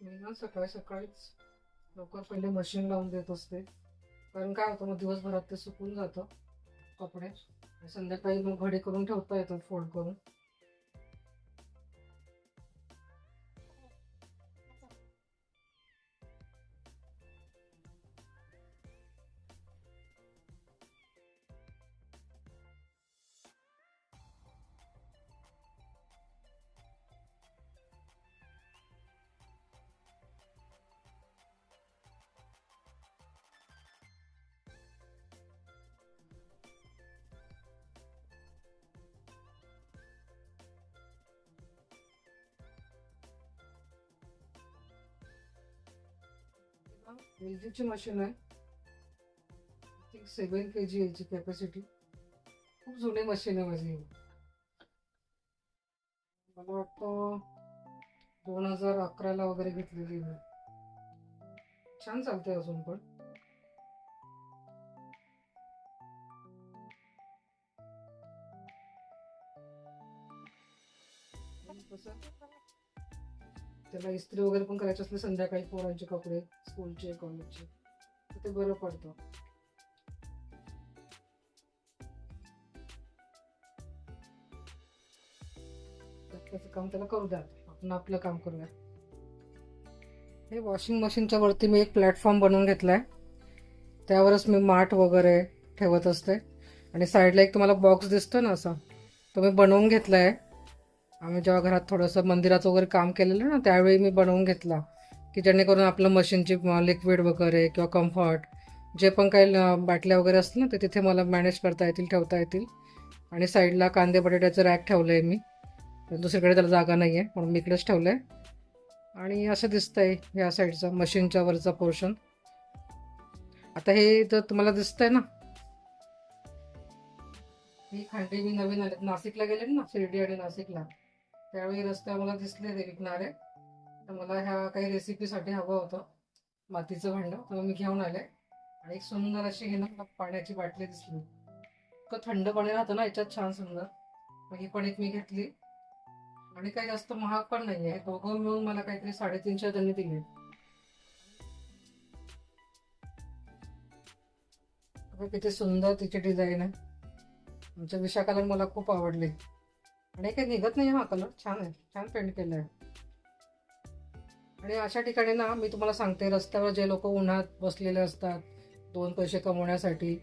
मी ना सकाळी सकाळीच. लवकर पहिले मशीन लावून देत असते. कारण काय होतं मग दिवसभरात ते सुकून जातं कपडे. संध्याकाळी मग घडी करून ठेवता येतात फोल्ड करून. एलजीची मशीन आहे. थिंक सेवन के जी याची कॅपॅसिटी खूप जुनी मशीन आहे माझी. मला वाटतं दोन हजार अकराला वगैरे घेतलेली आहे छान चालते अजून पण. कसं? त्याला इस्त्री वगैरे पण करायची असले संध्याकाळी पोरांचे कपडे स्कूलचे कॉलेजचे तर ते बरं पडतं. त्याचं काम त्याला करू द्या आपण आपलं काम करूया. हे वॉशिंग मशीनच्या वरती मी एक प्लॅटफॉर्म बनवून घेतला आहे त्यावरच मी माठ वगैरे ठेवत असते. आणि साईडला एक तुम्हाला बॉक्स दिसतो ना असा. तो मी बनवून आहे आम्ही जेव्हा घरात थोडंसं मंदिराचं वगैरे काम केलेलं ना त्यावेळी मी बनवून घेतला. की जेणेकरून आपलं मशीनची लिक्विड वगैरे किंवा कम्फर्ट जे पण काही ल- बाटल्या वगैरे असतील ना ते तिथे मला मॅनेज करता येतील ठेवता येतील. आणि साईडला कांदे बटाट्याचं रॅक ठेवलं आहे मी. तर दुसरीकडे त्याला जागा नाही आहे म्हणून मी इकडेच ठेवलं आहे आणि असं दिसतं आहे ह्या साईडचं मशीनच्या वरचा पोर्शन आता हे तर तुम्हाला दिसतंय ना. ही खांडी मी नवीन आले नाशिकला गेले ना शिर्डी आणि नाशिकला. त्यावेळी रस्त्यावर मला दिसले ते विकणारे. तर मला ह्या काही रेसिपीसाठी हवं होतं. मातीचं भांडं. तर मी घेऊन आले. आणि एक सुंदर अशी हे ना पाण्याची बाटली दिसली. इतकं थंड पाणी राहतं ना याच्यात छान सुंदर. मग ही पण एक मी घेतली. आणि काही जास्त महाग पण नाही आहे दोघं मिळून मला काहीतरी साडेतीनशे त्यांनी दिले. किती सुंदर तिची डिझाईन आहे. आमच्या विशाखाला मला खूप आवडली. आणि काही निघत नाही हा कलर छान आहे. छान पेंट केलं आहे आणि अशा ठिकाणी ना मी तुम्हाला सांगते रस्त्यावर जे लोक उन्हात बसलेले असतात दोन पैसे कमवण्यासाठी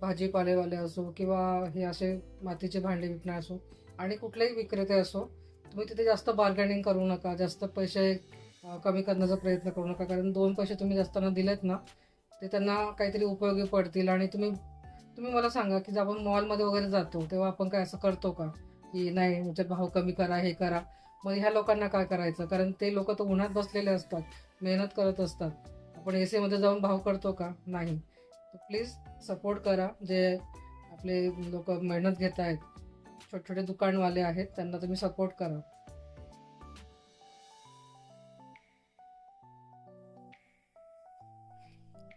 भाजीपालेवाले असो किंवा हे असे मातीचे भांडे विकणे असो आणि कुठलेही विक्रेते असो तुम्ही तिथे जास्त बार्गेनिंग करू नका जास्त पैसे कमी करण्याचा प्रयत्न करू नका. कारण दोन पैसे तुम्ही जास्त ना दिलेत ना ते त्यांना काहीतरी उपयोगी पडतील. आणि तुम्ही तुम्ही मला सांगा की जेव्हा आपण मॉलमध्ये वगैरे जातो तेव्हा आपण काय असं करतो का? की नाही म्हणजे भाव कमी करा हे करा. मग ह्या लोकांना काय करायचं? कारण ते लोक तर उन्हात बसलेले असतात मेहनत करत असतात. आपण ए सीमध्ये जाऊन भाव करतो का? नाही. प्लीज सपोर्ट करा. जे आपले लोक मेहनत घेत आहेत छोटे छोटे दुकानवाले आहेत त्यांना तुम्ही सपोर्ट करा.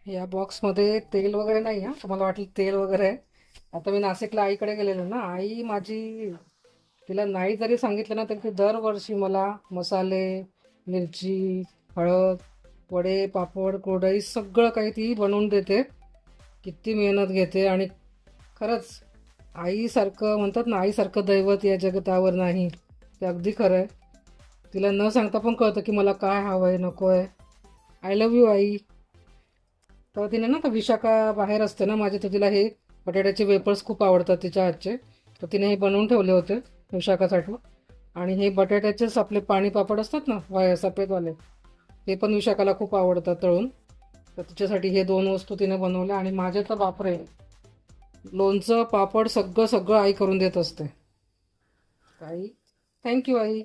या बॉक्समध्ये तेल वगैरे नाही हा? तुम्हाला वाटेल तेल वगैरे आहे. आता मी नाशिकला आईकडे गेलेलो ना. आई माझी तिला नाही जरी सांगितलं ना तरी ती दरवर्षी मला मसाले मिरची हळद वडे पापड कोरडई सगळं काही ती बनवून देते. किती मेहनत घेते आणि खरंच आईसारखं म्हणतात ना आईसारखं दैवत या जगतावर नाही. ते अगदी खरं आहे. तिला न सांगता पण कळतं की मला काय हवं आहे नको आहे आय लव्ह यू आई. तर तिने ना तर विशाखा बाहेर असते ना माझे तर तिला हे बटाट्याचे वेपर्स खूप आवडतात तिच्या हातचे. तर तिने हे बनवून ठेवले होते. विशाखासाठी आणि हे बटाट्याचेच आपले पाणी पापड असतात ना वाय सफेदवाले ते पण विशाखाला खूप आवडतात तळून. तर तिच्यासाठी हे दोन वस्तू तिने बनवल्या आणि माझे तर बापरे लोणचं पापड सगळं सगळं आई करून देत असते. आई थँक्यू आई.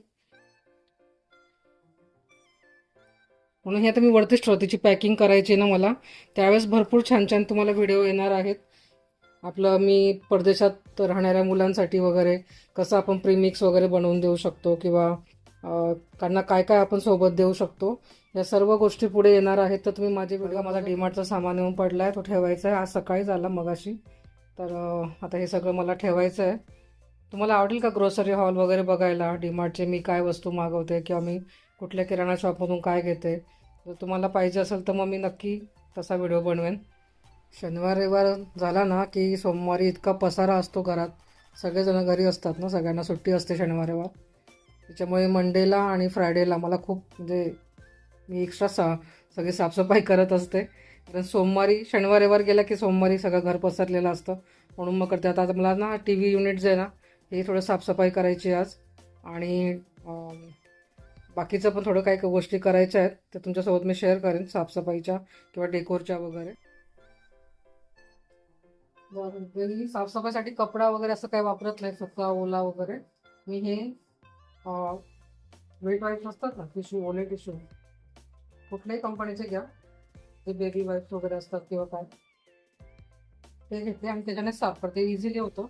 म्हणून हे आता मी वरतीच ठेवते तिची पॅकिंग करायची आहे ना मला. त्यावेळेस भरपूर छान छान तुम्हाला व्हिडिओ येणार आहेत. आपलं मी परदेशात राहणाऱ्या मुलांसाठी वगैरे कसं आपण प्रीमिक्स वगैरे बनवून देऊ शकतो किंवा त्यांना काय काय आपण सोबत देऊ शकतो या सर्व गोष्टी पुढे येणार आहेत. तर तुम्ही माझे व्हिडिओ माझा डीमार्टचा सामान येऊन पडला आहे तो ठेवायचा आहे. आज सकाळी झाला मगाशी. तर आता हे सगळं मला ठेवायचं आहे तुम्हाला आवडेल का ग्रोसरी हॉल वगैरे बघायला? डीमार्टचे मी काय वस्तू मागवते किंवा मी कुठल्या किराणा शॉपमधून काय घेते? जर तुम्हाला पाहिजे असेल तर मग मी नक्की तसा व्हिडिओ बनवेन. शनिवार रविवार झाला ना की सोमवारी इतका पसारा असतो घरात. सगळेजण घरी असतात ना सगळ्यांना सुट्टी असते शनिवार रविवार. त्याच्यामुळे मंडेला आणि फ्रायडेला मला खूप म्हणजे मी एक्स्ट्रा सा सगळी साफसफाई करत असते. कारण सोमवारी शनिवार रविवार गेला की सोमवारी सगळं घर पसरलेलं असतं. म्हणून मग करते. आता मला ना टी व्ही युनिट जे आहे ना हे थोडं साफसफाई करायची आज. आणि बाकीचं पण थोडं काही गोष्टी करायच्या आहेत. ते तुमच्यासोबत मी शेअर करेन साफसफाईच्या किंवा डेकोरच्या वगैरे. मी साफसफाईसाठी कपडा वगैरे असं काही वापरत नाही फक्त ओला वगैरे. मी हे वेट वाईट असतात ना टिश्यू ओले टिश्यू. कुठल्याही कंपनीचे घ्या. ते बेबी वाईप्स वगैरे असतात किंवा काय. ते घेते आणि त्याच्याने साफ करते. इझिली होतं.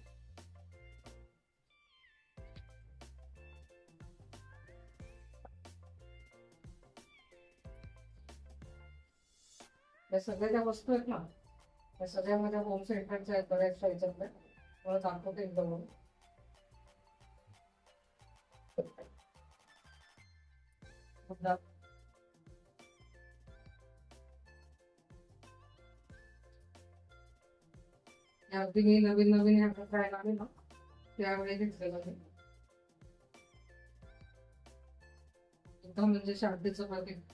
या सगळ्या ज्या वस्तू आहेत ना या सगळ्या माझ्या होम सेंटरच्या आहेत बऱ्याचशा याच्यामध्ये मला दाखवते एकदम या अगदी मी नवीन नवीन ह्या ट्रायला आले ना त्यावेळी घेतलेलं मी एकदम म्हणजे शांतीचं पाकिट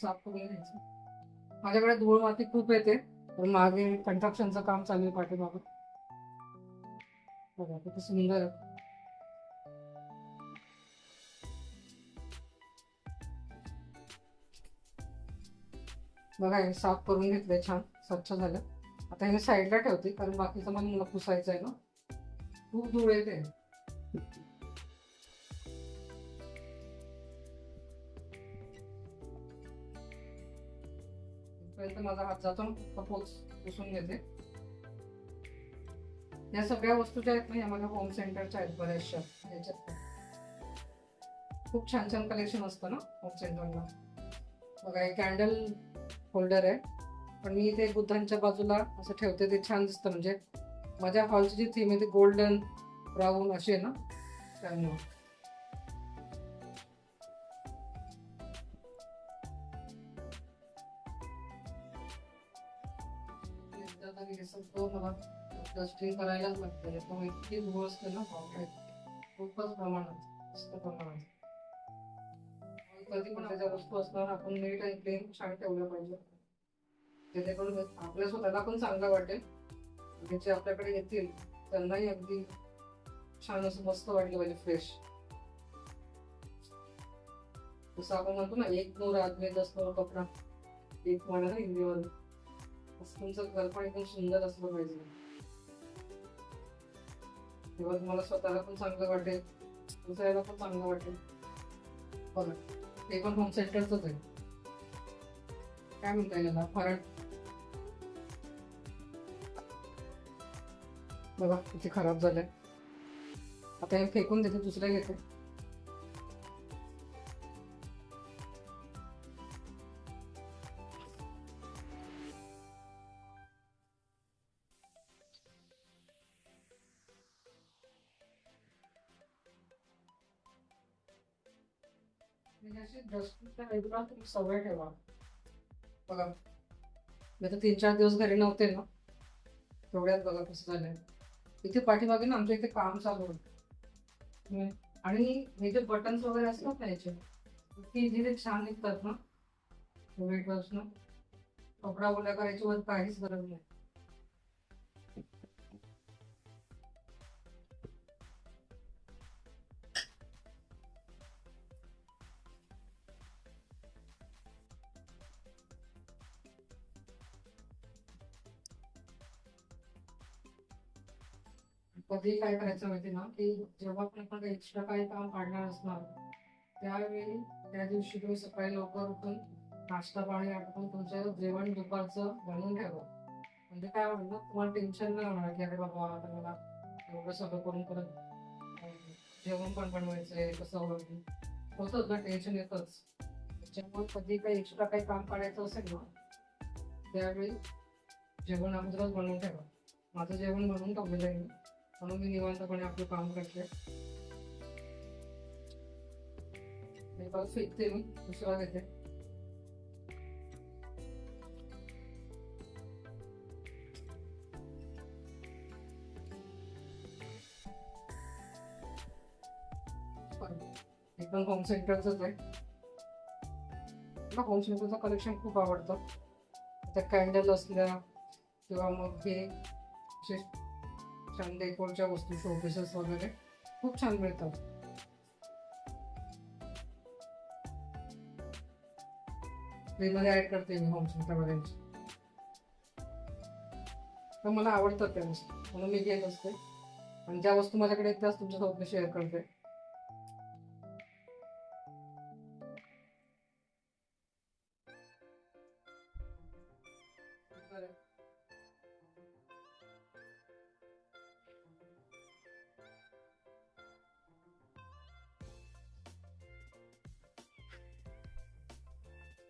साफ करून घ्यायचं. माझ्याकडे धूळ माती खूप येते तर मागे कन्स्ट्रक्शनचं काम चालू आहे पाठीमागं. बघा किती सुंदर आहे. बघा हे साफ करून घेतलंय छान स्वच्छ झालं. आता हे साईडला ठेवते कारण बाकीचं मला पुसायचं आहे ना. खूप धूळ येते. इथपर्यंत माझा हात जातो ना, पोच पुसून घेते. या सगळ्या वस्तू ज्या आहेत ना या माझ्या होम सेंटरच्या आहेत बऱ्याचशा ह्याच्यात खूप छान छान कलेक्शन असतं ना होम सेंटरला बघा हे कॅन्डल होल्डर आहे. पण मी इथे बुद्धांच्या बाजूला असं ठेवते ते छान दिसतं. म्हणजे माझ्या हॉलची जी थीम आहे ती गोल्डन ब्राऊन अशी आहे ना त्यामुळे. एकदा सगळं मला डस्टिंग करायलाच लागतं तो इतकी धूळ असते ना बापरे. खूपच प्रमाणात जास्त प्रमाणात. कधी पण त्याच्या वस्तू असणार आपण नीट आणि क्लीन छान ठेवलं पाहिजे. जेणेकरून आपल्या स्वतःला पण चांगलं वाटेल. जे आपल्याकडे येतील त्यांनाही अगदी छान असं मस्त वाटलं पाहिजे फ्रेश जसं आपण म्हणतो ना एक नूर आदमी दस नूर कपडा. एक म्हणा ना तुमचं घर पण एकदम सुंदर असलं पाहिजे. तेव्हा तुम्हाला स्वतःला पण चांगलं वाटेल दुसऱ्याला पण चांगलं वाटेल. बघा ते पण होम सेंटरच आहे. काय म्हणता येईल याला? फरक बघा किती खराब झालंय. आता हे फेकून देते दुसऱ्या घेते. म्हणजे अशी डस्टबिनच्या रेग्युलर तुम्ही सवय ठेवा. बघा. मी आता तीन चार दिवस घरी नव्हते ना. तेवढ्यात बघा कसं झालंय. इथे पाठीमागे ना आमच्या इथे काम चालू होतं. आणि हे जे बटन्स वगैरे असतात ना याचे ती इझिली छान निघतात ना. वेट ना. कपडा ओल्या करायची वर काहीच गरज नाही. कधी काय करायचं माहिती ना की जेव्हा पण आपण एक्स्ट्रा काही काम काढणार असणार त्यावेळी त्या दिवशी तुम्ही सकाळी लवकर उठून नाश्ता पाणी आटपून तुमचं जेवण दुपारचं बनवून ठेवा. म्हणजे काय म्हणलं तुम्हाला टेन्शन नाही होणार की अरे बाबा आता मला एवढं सगळं करून परत जेवण पण बनवायचंय कसं होईल. होतच ना टेन्शन येतच. त्याच्यामुळे कधी काही एक्स्ट्रा काही काम काढायचं असेल ना त्यावेळी जेवण अगोदरच बनवून ठेवा. माझं जेवण बनवून ठेवलेलं आहे मी. म्हणून मी निवांतपणे आपलं काम करते फेकते मी दुसरा घेते एकदम होम सेंटरचंच आहे. मला होम सेंटरचं कलेक्शन खूप आवडतं. त्या कॅन्डल असल्या किंवा मग हे असे छान डेकोरच्या वस्तू शोपीसेस वगैरे. खूप छान मिळतात. फ्रीमध्ये ऍड करते मी होम सेंटरमध्ये तर मला आवडतात त्या वस्तू. म्हणून मी घेत असते. आणि ज्या वस्तू माझ्याकडे त्याच तुमच्यासोबत मी शेअर करते.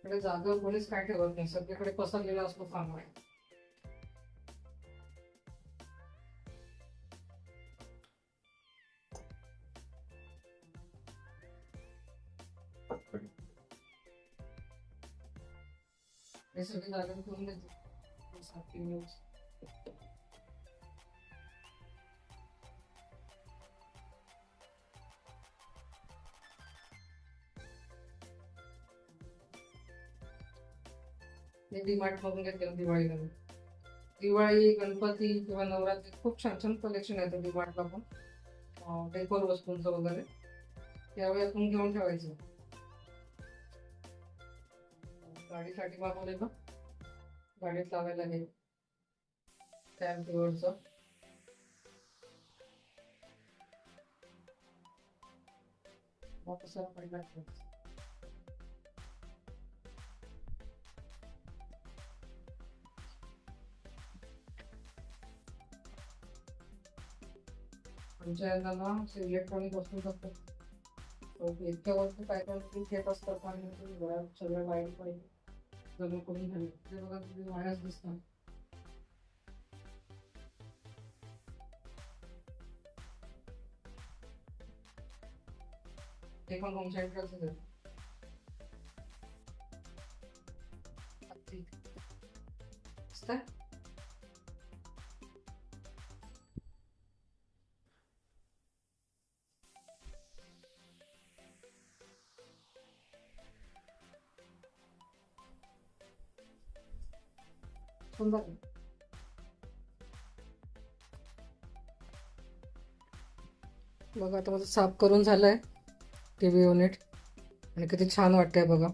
इकडे जागा कोणीच काय ठेवत नाही. सगळीकडे पसरलेला असतो सामान हे सगळी जागा करून देते. मी डीमार्ट मधून घेतलं दिवाळीला दिवाळी गणपती किंवा नवरात्री खूप छान छान कलेक्शन येतं डीमार्टला पण डेकोर वस्तूंचं वगैरे. त्यावेळी आपण घेऊन ठेवायचं. गाडीसाठी मागवले ना गाडीत लावायला हे. टॅम्पवरचं मग कसं पडला आमच्या यांना ना इलेक्ट्रॉनिक वस्तू असतात हो, इतक्या वस्तू काय काय घेत असतात आणि घरात सगळ्या वाईट पाहिजे जमा करून झाले. ते बघा तुम्ही वायाच दिसतात ते पण होम साईड आहे अगदी. दिसतंय? बघा आता माझं साफ करून झालंय टी व्ही युनिट आणि किती छान वाटतंय बघा.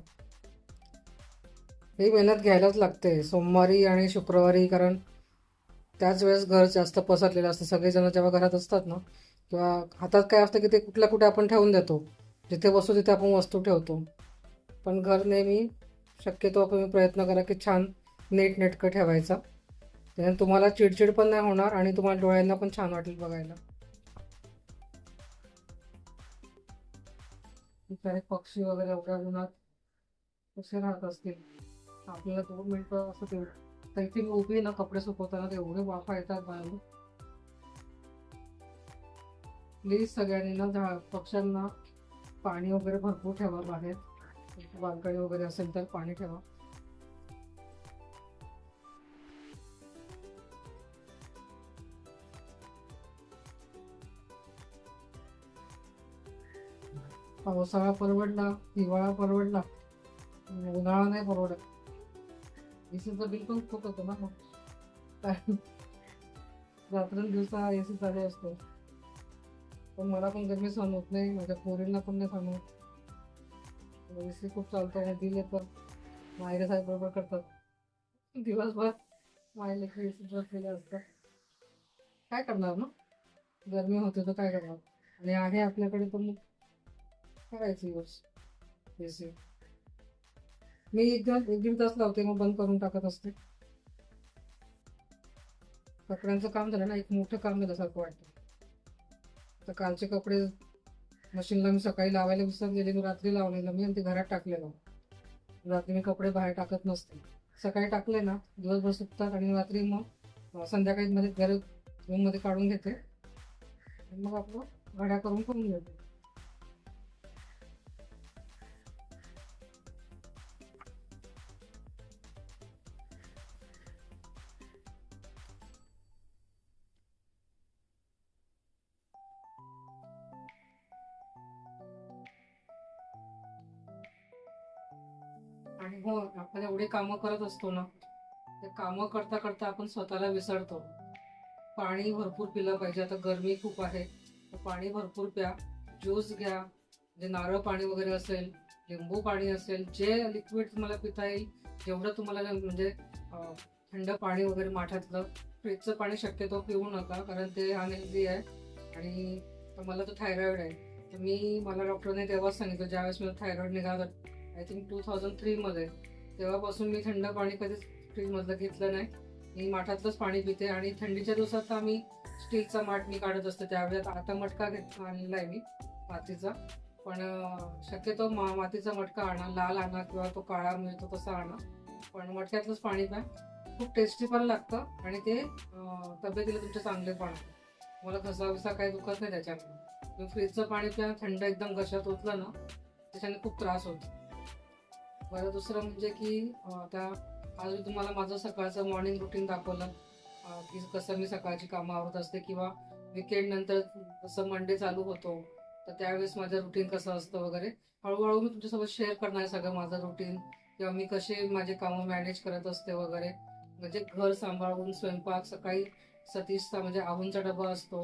ही मेहनत घ्यायलाच लागते. सोमवारी आणि शुक्रवारी कारण त्याच वेळेस घर जास्त पसरलेलं असतं. सगळेजण जेव्हा घरात असतात ना किंवा हातात काय असतं की ते कुठल्या कुठे आपण ठेवून देतो. जिथे वस्तू तिथे आपण वस्तू ठेवतो. पण घर नेहमी शक्यतो आपण प्रयत्न करा की छान नीट नेटकं ठेवायचा. त्याने तुम्हाला चिडचिड पण नाही होणार आणि तुम्हाला डोळ्यांना पण छान वाटेल बघायला. पक्षी वगैरे एवढ्या उन्हात कसे राहत असतील? आपल्याला दोन मिनटं असं तेवढं इथे मी उभी ना कपडे सुकवताना ते एवढे वाफा येतात बाहेर प्लीज सगळ्यांनी ना झाड पक्ष्यांना पाणी वगैरे भरपूर ठेवा बाहेर. बालकणी वगैरे असेल तर पाणी ठेवा. पावसाळा परवडला हिवाळा परवडला उन्हाळा नाही परवडत. एसीचं बिल पण खूप होतं ना मग. काय रात्रंदिवसा एसी चालू असतो. पण मला पण गरमी सहन होत नाही माझ्या पोरींना पण नाही सहन होत. एसी खूप चालतो मग तर मायरे साहेब बरोबर करतात. दिवसभर माय लेकर एसी बसलेले असतात. काय करणार ना गरमी होते तर काय करणार? आणि आहे आपल्याकडे पण मग करायची यूज एसी मी एकदा एक दीड तास लावते मग बंद करून टाकत असते. कपड्यांचं काम झालं ना एक मोठं काम झाल्यासारखं वाटतं. तर कालचे कपडे मशीनला मी सकाळी लावायला विसरलेले मी रात्री लावलेलं मी आणि ते घरात टाकलेलं. रात्री मी कपडे बाहेर टाकत नसते. सकाळी टाकले ना दिवसभर सुकतात आणि रात्री मग संध्याकाळी मध्ये घर रूममध्ये काढून घेते. मग आपलं घड्या करून करून घेते. हो आपण एवढी कामं करत असतो ना ते कामं करता करता आपण स्वतःला विसरतो. पाणी भरपूर पिलं पाहिजे. आता गरमी खूप आहे. तर पाणी भरपूर प्या. ज्यूस घ्या. जे नारळ पाणी वगैरे असेल लिंबू पाणी असेल जे लिक्विड तुम्हाला पिता येईल जेवढं तुम्हाला म्हणजे थंड पाणी वगैरे माठातलं फ्रीजचं पाणी शक्यतो पिऊ नका कारण ते अनहेल्दी आहे. आणि मला तो थायरॉईड आहे. तर मी मला डॉक्टरने तेव्हाच सांगितलं ज्यावेळेस मला थायरॉईड निघाला आय थिंक टू थाउजंड थ्रीमध्ये. तेव्हापासून मी थंड पाणी कधीच फ्रीजमधलं घेतलं नाही. मी माठातलंच पाणी पिते आणि थंडीच्या दिवसात तर आम्ही स्टीलचा माठ मी काढत असते. त्यावेळेस आता मटका घेत आणलेला आहे मी मातीचा. पण शक्यतो मा मातीचा मटका आणा लाल आणा किंवा तो काळा म्हणजे मिळतो तसा आणा. पण मटक्यातलंच पाणी प्या. खूप टेस्टी पण लागतं आणि ते तब्येतीला तुमच्या चांगले पण मला घसा विसा काही दुखत नाही त्याच्यामुळे. फ्रीजचं पाणी प्या थंड एकदम घशात ओतलं ना त्याच्याने खूप त्रास होतो. बरं दुसरं म्हणजे की आता आज मी तुम्हाला माझं सकाळचं मॉर्निंग रुटीन दाखवलं. की कसं मी सकाळची कामं आवडत असते किंवा विकेंड नंतर जसं मंडे चालू होतो तर त्यावेळेस माझं रुटीन कसं असतं वगैरे. हळूहळू मी तुमच्यासोबत शेअर करणार आहे सगळं माझं रुटीन किंवा मी कसे माझे कामं मॅनेज करत असते वगैरे. म्हणजे घर सांभाळून स्वयंपाक सकाळी सतीशचा म्हणजे आहूंचा डबा असतो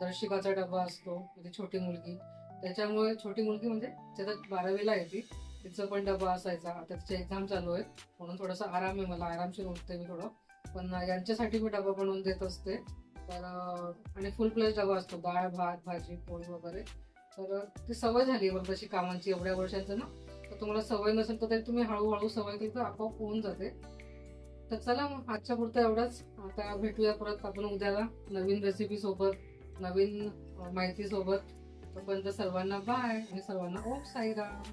दर्शिकाचा डबा असतो म्हणजे छोटी मुलगी. त्याच्यामुळे छोटी मुलगी म्हणजे त्याच्यात बारावीला येते तिचा पण डबा असायचा आता एक्झाम चालू आहेत. म्हणून थोडासा आराम आहे मला आरामशीर उठते मी थोडं. पण यांच्यासाठी मी डबा बनवून देत असते. तर आणि फुल प्लेस डबा असतो डाळ भात भाजी पोळी वगैरे. तर ती सवय झाली आहे मला तशी कामांची एवढ्या वर्षांचं ना. तर तुम्हाला सवय नसेल तर तरी तुम्ही हळूहळू सवय केली तर आपोआप होऊन जाते. तर चला मग आजच्या पुरतं एवढंच. आता भेटूया परत आपण उद्याला नवीन रेसिपी सोबत नवीन माहिती सोबत. तोपर्यंत सर्वांना बाय आणि सर्वांना ओम साईराम.